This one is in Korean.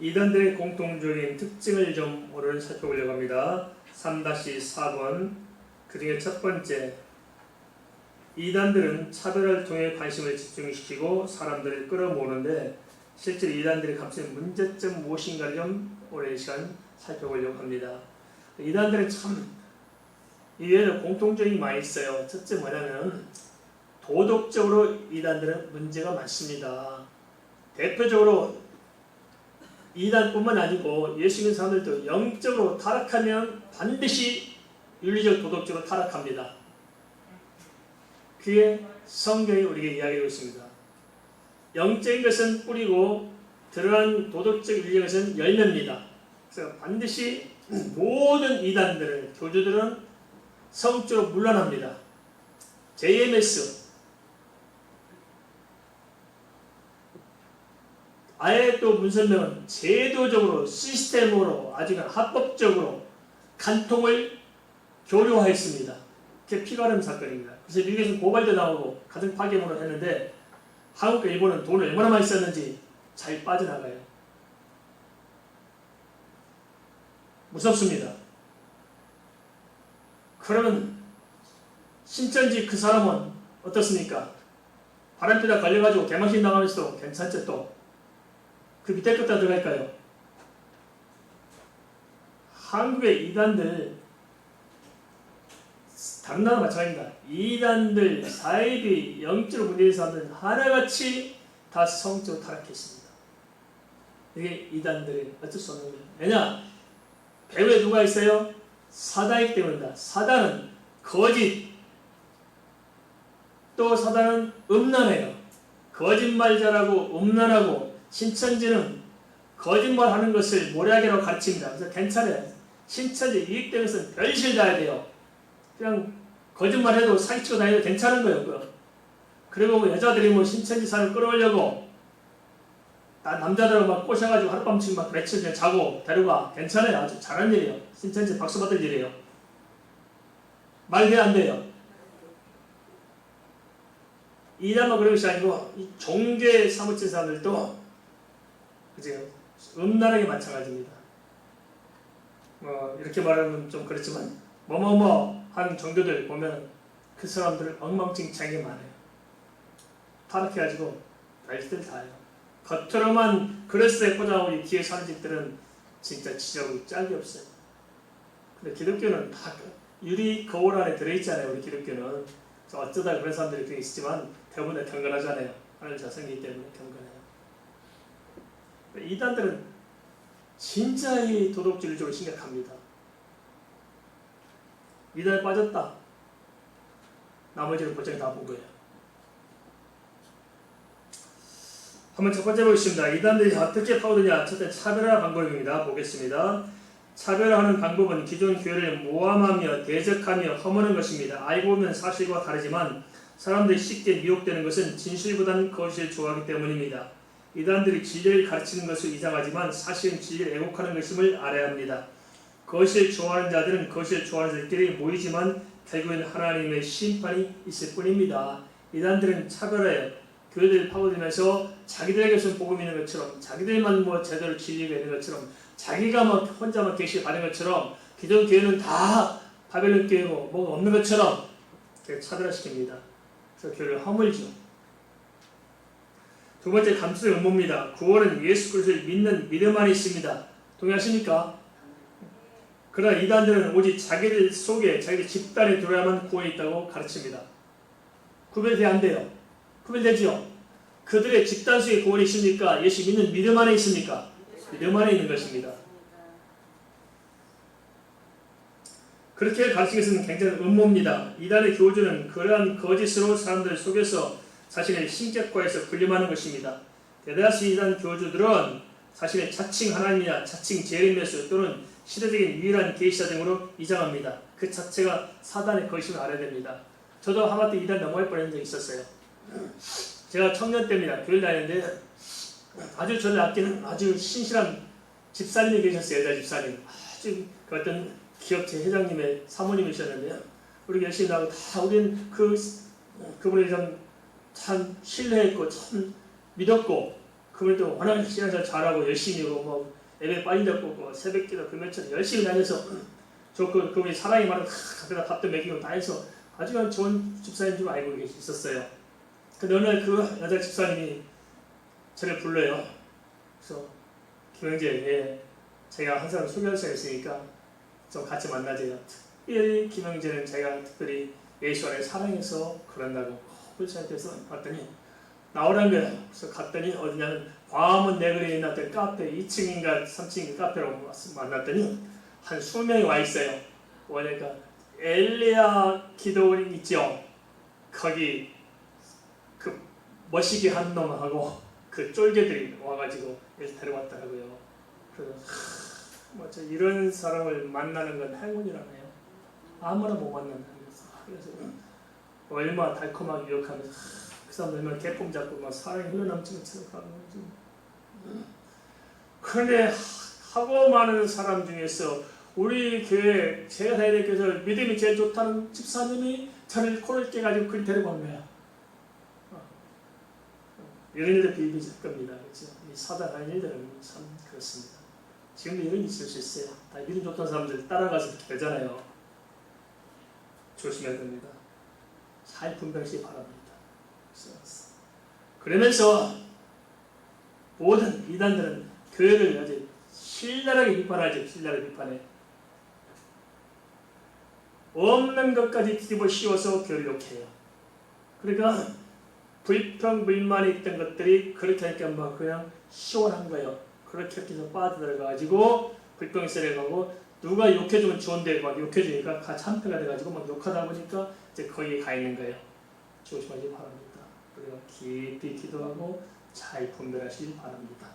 이단들의 공통적인 특징을 좀 오늘 살펴보려고 합니다. 3-4번 그 중에 첫 번째 이단들은 차별을 통해 관심을 집중시키고 사람들을 끌어모으는데 실제로 이단들이 감추는 문제점 무엇인가를 좀이 시간 살펴보려고 합니다. 이단들은 참 이외에도 공통점이 많이 있어요. 첫째 뭐냐면 도덕적으로 이단들은 문제가 많습니다. 대표적으로 이단뿐만 아니고 예수 믿는 사람들도 영적으로 타락하면 반드시 윤리적 도덕적으로 타락합니다. 그게 성경이 우리에게 이야기하고 있습니다. 영적인 것은 뿌리고 드러난 도덕적 윤리적 것은 열매입니다. 그래서 반드시 모든 이단들은 교주들은 성적으로 물러납니다. JMS 아예 또 문선명은 제도적으로 시스템으로 아주 합법적으로 간통을 교류하였습니다. 그게 피가름 사건입니다. 그래서 미국에서 고발도 나오고 가정 파괴문을 했는데 한국과 일본은 돈을 얼마나 많이 썼는지 잘 빠져나가요. 무섭습니다. 그러면 신천지 그 사람은 어떻습니까? 바람피다 걸려가지고 개망신 나가면서도 괜찮죠 또. 그 밑에 끝다 들어갈까요? 한국의 이단들 다른 나라 마찬가지입니다. 이단들 사이비 영적으로 문제인 사람들은 하나같이 다 성적으로 타락했습니다. 이게 이단들의 어쩔 수 없는 거예요. 왜냐? 배후에 누가 있어요? 사단이기 때문이다. 사단은 거짓 또 사단은 음란해요. 거짓말 잘하고 음란하고 신천지는 거짓말하는 것을 모략이라고 가르칩니다. 그래서 괜찮아요. 신천지 이익되는 것은 별실 다야 돼요. 그냥 거짓말해도 사기치고 다녀도 괜찮은. 그거. 그리고 뭐 여자들이 뭐 신천지 사를 끌어오려고 나 남자들 막 꼬셔가지고 하룻밤씩 막 며칠 전에 자고 데려가 괜찮아요. 아주 잘하는 일이에요. 신천지 박수 받을 일이에요. 말도 안 돼요. 이단만 그런 것이 아니고 이 종교에 사무친 사람들도 그죠 음란하게 마찬가지입니다. 뭐 이렇게 말하면 좀 그렇지만 뭐뭐뭐 한 종교들 보면 그 사람들 엉망진창이 많아요. 타락해가지고 별짓을 다 해요. 겉으로만 포장하고 이 뒤에 사는 집들은 진짜 지저분 짝이 없어요. 근데 기독교는 다 유리 거울 안에 들어있잖아요. 우리 기독교는. 어쩌다 그런 사람들이 꽤 있지만 대부분 다 경건하잖아요. 하나님 자성이기 때문에 경건해요. 이단들은 진짜 이 도덕질적으로 심각합니다. 이단에 빠졌다. 나머지는 곧장 다본 거예요. 한번 첫 번째 보겠습니다. 이단들이 어떻게 파고드냐? 첫째 차별화 방법입니다. 보겠습니다. 차별화하는 방법은 기존 교회를 모함하며 대적하며 허무는 것입니다. 알고 보면 사실과 다르지만 사람들이 쉽게 미혹되는 것은 진실보다는 거짓을 좋아하기 때문입니다. 이단들이 진리를 가르치는 것을 이상하지만 사실은 진리를 애곡하는 것임을 알아야 합니다. 거짓을 좋아하는 자들은 거짓을 좋아하는 자들끼리 모이지만 결국엔 하나님의 심판이 있을 뿐입니다. 이단들은 차별하여 교회들을 파고들면서 자기들에게서 복음 있는 것처럼 자기들만 뭐 제대로 진리가 있는 것처럼 자기가 막 혼자만 계시 받은 것처럼 기존 교회는 다 바벨론 교회고 뭐가 없는 것처럼 차별화시킵니다. 그래서 교회를 허물죠. 두 번째 감수의 음모입니다. 구원은 예수 그리스도를 믿는 믿음 안에 있습니다. 동의하십니까? 그러나 이단들은 오직 자기들 속에 자기들 집단에 들어야만 구원이 있다고 가르칩니다. 구별돼 안 돼요. 구별되지요. 그들의 집단 속에 구원이 있습니까? 예수 믿는 믿음 안에 있습니까? 믿음 안에 있는 것입니다. 그렇게 가르치는 것은 굉장히 음모입니다. 이단의 교주는 그러한 거짓으로 사람들을 속여서 자신의 신격과에서 군림하는 것입니다. 대다수 이단 교주들은 자신의 자칭 하나님이나 자칭 제르메스 또는 시대적인 유일한 계시자 등으로 이장합니다. 그 자체가 사단의 것임을 알아야 됩니다. 저도 하마터 이단 넘어갈 뻔한 적이 있었어요. 제가 청년 때입니다. 교회 다니는데 아주 저를 아끼는 아주 신실한 집사님이 계셨어요. 여자 집사님. 아주 그 어떤 기업체 회장님의 사모님이셨는데요. 우리 열심히 나고 다 우리는 그 그분을 좀 참 신뢰했고 참 믿었고 그분도 워낙 신앙생활 잘하고 열심히 하고 뭐 예배 빠진 적 없고 새벽기도 금요일처럼 열심히 다녀서 좋고 그분이 사랑이 많은 가끔다 밥도 먹이고 다 해서 아주 좋은 집사인 줄 알고 있었어요. 근데 어느 날 그 여자 집사님이 저를 불러요. 그래서 김영재, 예, 제가 항상 소개할 수가 있으니까 좀 같이 만나재요. 특별히 김영재는 제가 특별히 예수 안에 사랑해서 그런다고 저한테서 봤더니 나오라는 거예요. 그래서 갔더니 어디냐면 광화문 내거리에 있는 카페 2층인가 3층인가 카페로 만났더니 한 20명이 와 있어요. 뭐냐니까 엘리야 기도원 있죠. 거기 그 멋있게 한 놈하고 그 쫄개들이 와가지고 데려왔더라고요. 그래서 하, 뭐저 이런 사람을 만나는 건 행운이라네요. 아무나 못 만난다. 그래서 그래서 얼마 달콤하게 유혹하면서 하, 그 사람 얼마나 개폼 잡고 막 사랑이 흘러넘치는 척하고 그런데 하고 많은 사람 중에서 우리 교회 제가 다니는 교회에서 믿음이 제일 좋다는 집사님이 저를 코를 깨가지고 그리 데리고 온 거야. 어. 이런 일도 비비질 겁니다. 그렇죠? 이 사단하는 일들은 참 그렇습니다. 지금도 이런 일이 있을 수 있어요. 다 믿음 좋던 사람들 따라가서 되잖아요. 조심해야 됩니다. 잘 분별하시기 바랍니다. 그러면서 모든 이단들은 교회를 아주 신랄하게 비판하죠. 신랄하게 비판해. 없는 것까지 뒤집어 씌워서 교회를 욕해요. 그러니까 불평, 불만이 있던 것들이 그렇게 하니까 막 그냥 시원한 거예요. 그렇게 해서 빠져들어가지고 불평이 세려가고 누가 욕해주면 좋은데 막 욕해주니까 같이 한패가 돼가지고 막 욕하다 보니까 이제 거기에 가 있는 거예요. 조심하기 바랍니다. 우리가 깊이 기도하고 잘 분별하시기 바랍니다.